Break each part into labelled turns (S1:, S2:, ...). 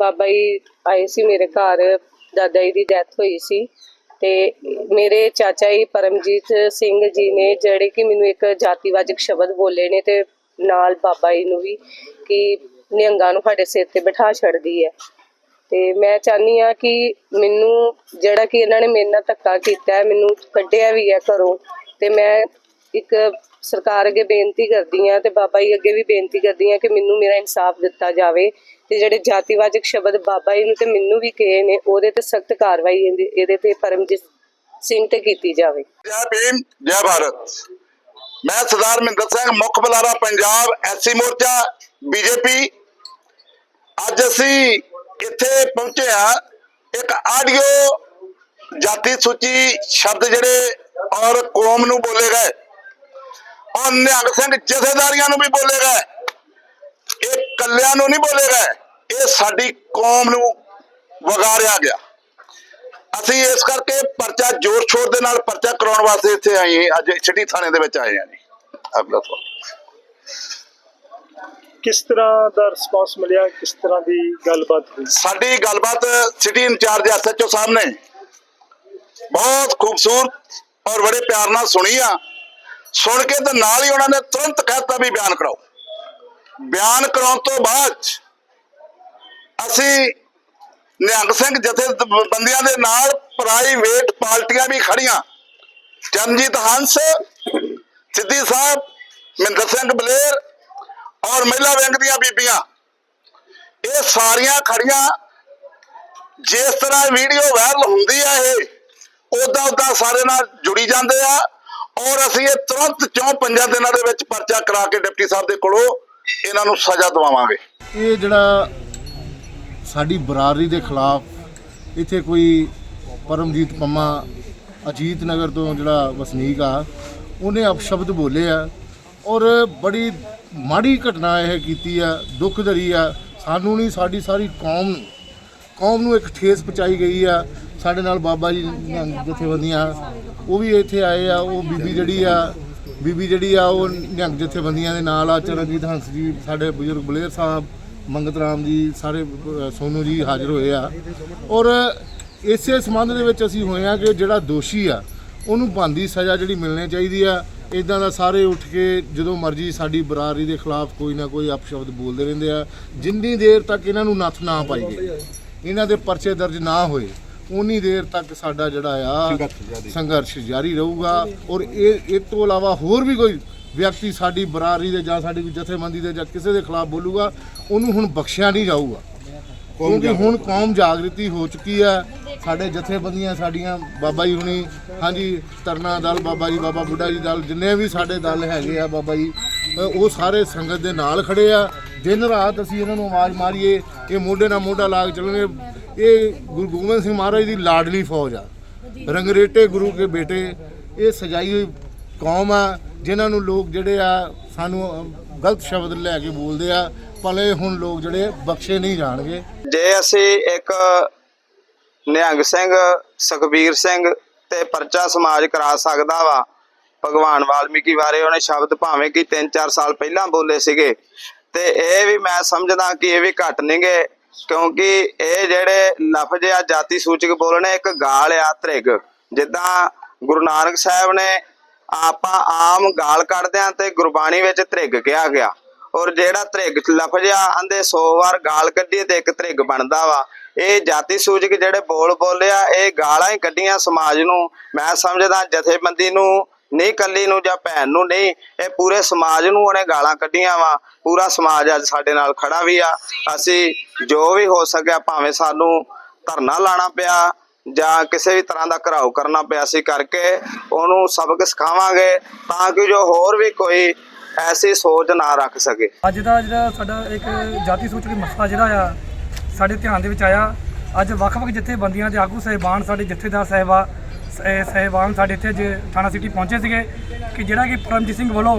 S1: ਬਾਬਾ ਜੀ ਆਏ ਸੀ ਮੇਰੇ ਘਰ, ਦਾਦਾ ਜੀ ਦੀ ਡੈਥ ਹੋਈ ਸੀ ਤੇ ਮੇਰੇ ਚਾਚਾ ਜੀ ਪਰਮਜੀਤ ਸਿੰਘ ਜੀ ਨੇ ਜਿਹੜੇ ਕਿ ਮੈਨੂੰ ਇੱਕ ਜਾਤੀਵਾਚਕ ਸ਼ਬਦ ਬੋਲੇ ਨੇ ਤੇ ਨਾਲ ਬਾਬਾ ਜੀ ਨੂੰ ਵੀ ਕਿ ਨਿਹੰਗਾਂ ਨੂੰ ਸਾਡੇ ਸਿਰ ਤੇ ਬਿਠਾ ਛੱਡਦੀ ਹੈ। ਤੇ ਮੈਂ ਚਾਹਨੀ ਆ ਕਿ ਮੈਨੂੰ ਜਿਹੜਾ ਕਿ ਇਹਨਾਂ ਨੇ ਮੇਰੇ ਨਾਲ ਧੱਕਾ ਕੀਤਾ ਹੈ, ਮੈਨੂੰ ਕੱਢਿਆ ਵੀ ਹੈ ਘਰੋਂ ਤੇ ਮੈਂ ਇੱਕ ਸਰਕਾਰ ਅੱਗੇ ਬੇਨਤੀ ਕਰਦੀ ਆ ਤੇ ਬਾਬਾ ਜੀ ਅੱਗੇ ਵੀ ਬੇਨਤੀ ਕਰਦੀ ਆ ਕਿ ਮੈਨੂੰ ਮੇਰਾ ਇਨਸਾਫ ਦਿੱਤਾ ਜਾਵੇ ਤੇ ਜਿਹੜੇ ਜਾਤੀਵਾਚਕ ਸ਼ਬਦ ਬਾਬਾ ਜੀ ਨੂੰ ਤੇ ਮੈਨੂੰ ਵੀ ਕਹੇ ਨੇ, ਉਹਦੇ ਤੇ ਸਖਤ ਕਾਰਵਾਈ ਇਹਦੇ ਤੇ ਪਰਮਜੀਤ ਸਿੰਘ ਤੇ ਕੀਤੀ ਜਾਵੇ।
S2: ਜੈ ਭੀਮ, ਜੈ ਭਾਰਤ। ਮੈਂ ਸਰਦਾਰ ਮਹਿੰਦਰ ਸਿੰਘ, ਮੁੱਖ ਬੁਲਾਰਾ ਪੰਜਾਬ ਐਸਸੀ ਮੋਰਚਾ ਬੀਜੇਪੀ ਅੱਜ ਅਸੀਂ ਇੱਥੇ ਪਹੁੰਚੇ ਆ ਇੱਕ ਆਡੀਓ ਜਾਤੀ ਸੂਚੀ ਸ਼ਬਦ ਜਿਹੜੇ ਔਰ ਕੌਮ ਨੂੰ ਬੋਲੇ ਗਏ। ਔਰ ਨਿਹੰਗ ਸਿੰਘ ਜਥੇਦਾਰੀਆਂ ਨੂੰ ਵੀ ਬੋਲੇ ਗਏ। ਕੱਲਿਆਂ ਨੂੰ ਨਹੀਂ ਬੋਲੇ ਗਏ ਇਹ ਸਾਡੀ ਕੌਮ ਨੂੰ ਵਗਾਰਿਆ ਗਿਆ। ਅਸੀਂ ਇਸ ਕਰਕੇ ਪਰਚਾ ਜੋਰ ਸ਼ੋਰ ਦੇ ਨਾਲ ਪਰਚਾ ਕਰਾਉਣ ਵਾਸਤੇ ਇੱਥੇ ਆਏ ਹਾਂ। ਅੱਜ ਛਿੱਟੀ ਥਾਣੇ ਦੇ ਵਿੱਚ ਆਏ ਹਾਂ ਜੀ। ਅਗਲਾ ਸਵਾਲ
S3: ਕਿਸ ਤਰ੍ਹਾਂ ਦਾ ਰਿਸਪਾਂਸ ਮਿਲਿਆ? ਕਿਸ ਤਰ੍ਹਾਂ ਦੀ ਗੱਲਬਾਤ ਹੋਈ?
S2: ਸਾਡੀ ਗੱਲਬਾਤ ਸਿਟੀ ਇੰਚਾਰਜ ਐਸਐਚਓ ਸਾਹਿਬ ਨੇ ਬਹੁਤ ਖੂਬਸੂਰਤ ਔਰ ਬੜੇ ਪਿਆਰ ਨਾਲ ਸੁਣੀ ਆ। ਸੁਣ ਕੇ ਤੇ ਨਾਲ ਹੀ ਉਹਨਾਂ ਨੇ ਤੁਰੰਤ ਕਹਿਤਾ ਵੀ ਬਿਆਨ ਕਰਾਓ। ਬਿਆਨ ਕਰਾਉਣ ਤੋਂ ਬਾਅਦ ਅਸੀਂ ਨਿਹੰਗ ਸਿੰਘ ਜਥੇ ਬੰਦਿਆਂ ਦੇ ਨਾਲ ਪ੍ਰਾਈਵੇਟ ਪਾਰਟੀਆਂ ਵੀ ਖੜੀਆਂ ਚਰਨਜੀਤ ਹੰਸ, ਸਿੱਧੀ ਸਾਹਿਬ, ਮਹਿੰਦਰ ਸਿੰਘ ਬਲੇਰ ਔਰ ਮਹਿਲਾ ਵਿੰਗ ਦੀਆਂ ਬੀਬੀਆਂ। ਇਹ ਸਾਰੀਆਂ ਖੜੀਆਂ ਜਿਸ ਤਰ੍ਹਾਂ ਵੀਡੀਓ ਵਾਇਰਲ ਹੁੰਦੀ ਆ ਇਹ ਉਦਾਂ ਉਦਾਂ ਸਾਰੇ ਨਾਲ ਜੁੜੀ ਜਾਂਦੇ ਆ ਔਰ ਅਸੀਂ ਇਹ ਤੁਰੰਤ ਚੌਂ ਪੰਜਾਂ ਦਿਨਾਂ ਦੇ ਵਿੱਚ ਪਰਚਾ ਕਰਾ ਕੇ ਡਿਪਟੀ ਸਾਹਿਬ ਦੇ ਕੋਲੋਂ ਇਹਨਾਂ ਨੂੰ ਸਜ਼ਾ ਦਿਵਾਵਾਂਗੇ।
S4: ਇਹ ਜਿਹੜਾ ਸਾਡੀ ਬਰਾਦਰੀ ਦੇ ਖਿਲਾਫ ਇੱਥੇ ਕੋਈ ਪਰਮਜੀਤ ਪੰਮਾ ਅਜੀਤ ਨਗਰ ਤੋਂ ਜਿਹੜਾ ਵਸਨੀਕ ਆ, ਉਹਨੇ ਅਪਸ਼ਬਦ ਬੋਲੇ ਆ ਔਰ ਬੜੀ ਮਾੜੀ ਘਟਨਾ ਇਹ ਕੀਤੀ ਆ ਦੁੱਖ ਭਰੀ ਆ। ਸਾਨੂੰ ਨਹੀਂ, ਸਾਡੀ ਸਾਰੀ ਕੌਮ ਨੂੰ ਕੌਮ ਨੂੰ ਇੱਕ ਠੇਸ ਪਹੁੰਚਾਈ ਗਈ ਆ। ਸਾਡੇ ਨਾਲ ਬਾਬਾ ਜੀ ਜਥੇਬੰਦੀਆਂ, ਉਹ ਵੀ ਇੱਥੇ ਆਏ ਆ, ਉਹ ਬੀਬੀ ਜਿਹੜੀ ਆ ਬੀਬੀ ਜਿਹੜੀ ਆ ਉਹ ਨਿਹੰਗ ਜਥੇਬੰਦੀਆਂ ਦੇ ਨਾਲ ਆ ਚਰਨਜੀਤ ਹੰਸ ਜੀ ਸਾਡੇ ਬਜ਼ੁਰਗ ਬਲੇਰ ਸਾਹਿਬ ਮੰਗਤ ਰਾਮ ਜੀ ਸਾਰੇ ਅ, ਸੋਨੂ ਜੀ ਹਾਜ਼ਰ ਹੋਏ ਆ। ਔਰ ਇਸੇ ਸੰਬੰਧ ਦੇ ਵਿੱਚ ਅਸੀਂ ਹੋਏ ਆ ਕਿ ਜਿਹੜਾ ਦੋਸ਼ੀ ਆ ਉਹਨੂੰ ਬੰਦੀ ਸਜ਼ਾ ਜਿਹੜੀ ਮਿਲਣੀ ਚਾਹੀਦੀ ਆ। ਇਦਾਂ ਦਾ ਸਾਰੇ ਉੱਠ ਕੇ ਜਦੋਂ ਮਰਜ਼ੀ ਸਾਡੀ ਬਰਾਦਰੀ ਦੇ ਖਿਲਾਫ ਕੋਈ ਨਾ ਕੋਈ ਅਪਸ਼ਬਦ ਬੋਲਦੇ ਰਹਿੰਦੇ ਆ। ਜਿੰਨੀ ਦੇਰ ਤੱਕ ਇਹਨਾਂ ਨੂੰ ਨੱਥ ਨਾ ਪਾਈਏ ਇਹਨਾਂ ਦੇ ਪਰਚੇ ਦਰਜ ਨਾ ਹੋਏ ਉਨੀ ਦੇਰ ਤੱਕ ਸਾਡਾ ਜਿਹੜਾ ਆ ਸੰਘਰਸ਼ ਜਾਰੀ। ਰਹੂਗਾ ਔਰ ਇਹ ਇਹ ਤੋਂ ਇਲਾਵਾ ਹੋਰ ਵੀ ਕੋਈ ਵਿਅਕਤੀ ਸਾਡੀ ਬਰਾਦਰੀ ਦੇ ਜਾਂ ਸਾਡੀ ਜਥੇਬੰਦੀ ਦੇ ਜਾਂ ਕਿਸੇ ਦੇ ਖਿਲਾਫ ਬੋਲੂਗਾ ਉਹਨੂੰ ਹੁਣ ਬਖਸ਼ਿਆ ਨਹੀਂ ਜਾਊਗਾ। ਕਿਉਂਕਿ ਹੁਣ ਕੌਮ ਜਾਗਰਤੀ ਹੋ ਚੁੱਕੀ ਆ ਸਾਡੇ ਜਥੇਬੰਦੀਆਂ ਸਾਡੀਆਂ ਬਾਬਾ ਜੀ ਹੁਣੀ ਹਾਂਜੀ ਤਰਨਾ ਦਲ ਬਾਬਾ ਜੀ ਬਾਬਾ ਬੁੱਢਾ ਜੀ ਦਲ ਜਿੰਨੇ ਵੀ ਸਾਡੇ ਦਲ ਹੈਗੇ ਆ ਬਾਬਾ ਜੀ ਉਹ ਸਾਰੇ ਸੰਗਤ ਦੇ ਨਾਲ ਖੜੇ ਆ। ਦਿਨ ਰਾਤ ਅਸੀਂ ਇਹਨਾਂ ਨੂੰ ਆਵਾਜ਼ ਮਾਰੀਏ ਇਹ ਮੋਢੇ ਨਾਲ ਮੋਢਾ ਲਾ ਕੇ ਚੱਲਣਗੇ ਇਹ ਗੁਰੂ ਗੋਬਿੰਦ ਸਿੰਘ ਮਹਾਰਾਜ ਦੀ ਲਾਡਲੀ ਫੌਜ ਆ। ਰੰਗਰੇਟੇ ਗੁਰੂ ਕੇ ਬੇਟੇ, ਇਹ ਸਜਾਈ ਹੋਈ ਕੌਮ ਆ, ਜਿਨ੍ਹਾਂ ਨੂੰ ਲੋਕ ਜਿਹੜੇ ਆ, ਸਾਨੂੰ ਗਲਤ ਸ਼ਬਦ ਲੈ ਕੇ ਬੋਲਦੇ ਆ, ਭਲੇ ਹੁਣ ਲੋਕ ਜਿਹੜੇ ਬਖਸ਼ੇ ਨਹੀਂ ਜਾਣਗੇ।
S5: ਜੇ ਅਸੀਂ ਇੱਕ ਨਿਹੰਗ ਸਿੰਘ, ਸੁਖਬੀਰ ਸਿੰਘ ਤੇ ਪਰਚਾ ਸਮਾਜ ਕਰਾ ਸਕਦਾ ਵਾ, ਭਗਵਾਨ ਵਾਲਮੀਕੀ ਬਾਰੇ ਉਹਨੇ ਸ਼ਬਦ ਭਾਵੇਂ ਕਿ 3-4 ਸਾਲ ਪਹਿਲਾਂ ਬੋਲੇ ਸੀਗੇ, ਤੇ ਇਹ ਵੀ ਮੈਂ ਸਮਝਦਾ ਕਿ ਇਹ ਵੀ ਘਟ ਨਹੀਂਗੇ। ਕਿਉਂਕਿ ਇਹ ਜਿਹੜੇ ਲਫ਼ਜ਼ ਆ ਜਾਤੀ ਸੂਚਕ ਬੋਲਣੇ ਇੱਕ ਗਾਲ ਆ ਤ੍ਰਿਗ। ਜਿੱਦਾਂ ਗੁਰੂ ਨਾਨਕ ਸਾਹਿਬ ਨੇ ਆਪਾਂ ਆਮ ਗਾਲ ਕੱਢਦੇ ਆ ਤੇ ਗੁਰਬਾਣੀ ਵਿੱਚ ਤ੍ਰਿਗ ਕਿਹਾ ਗਿਆ। ਔਰ ਜਿਹੜਾ ਤ੍ਰਿਗ ਲਫ਼ਜ਼ ਆ, ਆਂਦੇ 100 ਵਾਰ ਗਾਲ ਕੱਢੀ ਤੇ ਇੱਕ ਤ੍ਰਿਗ ਬਣਦਾ ਵਾ। ਇਹ ਜਾਤੀ ਸੂਚਕ ਜਿਹੜੇ ਬੋਲ ਬੋਲਿਆ ਇਹ ਗਾਲਾਂ ਹੀ ਕੱਢੀਆਂ ਸਮਾਜ ਨੂੰ। ਮੈਂ ਸਮਝਦਾ ਜਥੇਬੰਦੀ ਨੂੰ ਨਹੀਂ ਕੱਲੀ ਨੂੰ ਜਾਂ ਭੈਣ ਨੂੰ ਨਹੀਂ, ਇਹ ਪੂਰੇ ਸਮਾਜ ਨੂੰ ਉਹਨੇ ਗਾਲਾਂ ਕੱਢੀਆਂ ਵਾ। ਪੂਰਾ ਸਮਾਜ ਅੱਜ ਸਾਡੇ ਨਾਲ ਖੜਾ ਵੀ ਆ। ਅਸੀਂ ਜੋ ਵੀ ਹੋ ਸਕਿਆ ਭਾਵੇਂ ਸਾਨੂੰ ਧਰਨਾ ਲਾਣਾ ਪਿਆ ਜਾਂ ਕਿਸੇ ਵੀ ਤਰ੍ਹਾਂ ਦਾ ਘਰਾਓ ਕਰਨਾ ਪਿਆ ਸੀ ਕਰਕੇ ਉਹਨੂੰ ਸਬਕ ਸਿਖਾਵਾਂਗੇ ਤਾਂ ਕਿ ਜੋ ਹੋਰ ਵੀ ਕੋਈ ਐਸੀ ਸੋਚ ਨਾ ਰੱਖ ਸਕੇ।
S6: ਅੱਜ ਦਾ ਜਿਹੜਾ ਸਾਡਾ ਇੱਕ ਜਾਤੀ ਸੂਚਕ ਮਸਲਾ ਜਿਹੜਾ ਆ, ਸਾਡੇ ਧਿਆਨ ਦੇ ਵਿੱਚ ਆਇਆ। ਅੱਜ ਵੱਖ-ਵੱਖ ਜਥੇਬੰਦੀਆਂ ਦੇ ਆਗੂ ਸਹਿਬਾਨ ਸਾਡੇ ਜਥੇਦਾਰ ਸਾਹਿਬਾ ਸ- ਸਹਿਬਾਨ ਸਾਡੇ ਇੱਥੇ ਜੇ ਥਾਣਾ ਸਿਟੀ ਪਹੁੰਚੇ ਸੀਗੇ ਕਿ ਜਿਹੜਾ ਕਿ ਪਰਮਜੀਤ ਸਿੰਘ ਵੱਲੋਂ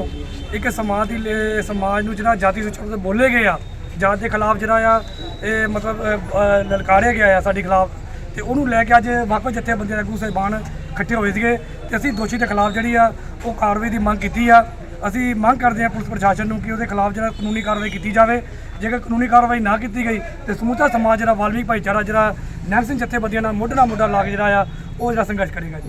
S6: ਇੱਕ ਸਮਾਜ ਦੀ ਲ- ਸਮਾਜ ਨੂੰ ਜਿਹੜਾ ਜਾਤੀ ਸੂਚਕ ਤੇ ਬੋਲੇ ਗਏ ਆ ਜਾਤ ਦੇ ਖਿਲਾਫ ਜਿਹੜਾ ਆ ਇਹ ਮਤਲਬ ਅ, ਲਲਕਾਰਿਆ ਗਿਆ ਆ ਸਾਡੇ ਖਿਲਾਫ। ਤੇ ਉਹਨੂੰ ਲੈ ਕੇ ਅੱਜ ਵੱਖ ਵੱਖ ਜਥੇਬੰਦੀਆਂ ਦੇ ਆਗੂ ਸਹਿਬਾਨ ਇਕੱਠੇ ਹੋਏ ਸੀਗੇ ਤੇ ਅਸੀਂ ਦੋਸ਼ੀ ਦੇ ਖਿਲਾਫ ਜਿਹੜੀ ਆ ਉਹ ਕਾਰਵਾਈ ਦੀ ਮੰਗ ਕੀਤੀ ਆ। ਅਸੀਂ ਮੰਗ ਕਰਦੇ ਹਾਂ ਪੁਲਿਸ ਪ੍ਰਸ਼ਾਸਨ ਨੂੰ ਕਿ ਉਹਦੇ ਖਿਲਾਫ ਜਿਹੜਾ ਕਾਨੂੰਨੀ ਕਾਰਵਾਈ ਕੀਤੀ ਜਾਵੇ। ਜੇਕਰ ਕਾਨੂੰਨੀ ਕਾਰਵਾਈ ਨਾ ਕੀਤੀ ਗਈ ਤੇ ਸਮੂਚਾ ਸਮਾਜ ਜਿਹੜਾ ਵਾਲਮੀਕ ਭਾਈਚਾਰਾ ਜਿਹੜਾ ਨਹਿਰ ਸਿੰਘ ਜਥੇਬੰਦੀਆਂ ਨਾਲ ਮੋਢੇ ਨਾਲ ਮੋਢਾ ਲਾ ਕੇ ਜਿਹੜਾ ਆ 大平さんから聞かれ